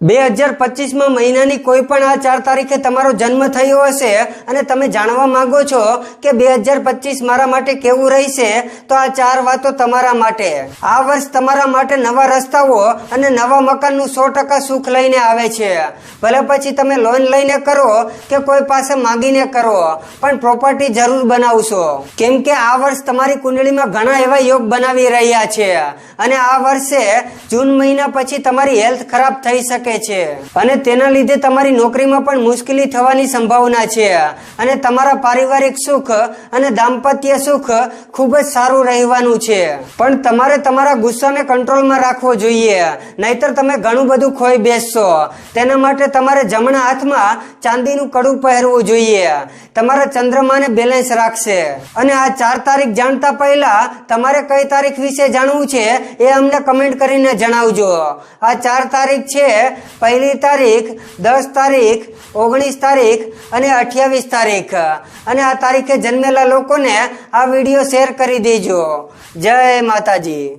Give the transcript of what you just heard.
બે હજાર પચીસમાં મહિનાની કોઈ પણ આ ચાર તારીખે તમારો જન્મ થયો હશે અને તમે જાણવા માંગો છો કે બે હજાર પચીસ મારા માટે કેવું રહેશે, તો આ ચાર વાતો તમારા માટે. આ વર્ષ તમારા માટે નવા રસ્તાઓ અને નવા મકાનનું સો ટકા સુખ લઈને આવે છે. ભલે પછી તમે લોન લઈને કરો કે કોઈ પાસે માંગીને કરો, પણ પ્રોપર્ટી જરૂર બનાવશો. કેમ કે આ વર્ષ તમારી કુંડળીમાં ઘણા એવા યોગ બનાવી રહ્યા છે. અને આ વર્ષે જૂન મહિના પછી તમારી હેલ્થ ખરાબ થઈ શકે છે. અને તેના લીધે તમારી નોકરીમાં પણ મુશ્કેલી થવાની સંભાવના છે. અને તમારા પારિવારિક સુખ અને દાંપત્ય સુખ ખૂબ જ સારું રહેવાનું છે. પણ તમારે તમારા ગુસ્સાને કંટ્રોલમાં રાખવો જોઈએ. નહીતર તમે ઘણું બધું ખોઈ બેસશો. તેના માટે તમારે જમણા હાથમાં ચાંદીનું કડું પહેરવું જોઈએ. તમારા ચંદ્રમાને બેલેન્સ રાખશે. અને આ ચાર તારીખ જાણતા પહેલા તમારે કઈ તારીખ વિશે જાણવું છે એ અમને કમેન્ટ કરીને જણાવજો. આ ચાર તારીખ છે પહેલી તારીખ, દસ તારીખ, ઓગણીસ તારીખ અને અઠ્યાવીસ તારીખ. અને આ તારીખે જન્મેલા લોકોને આ વીડિયો શેર કરી દેજો. જય માતાજી.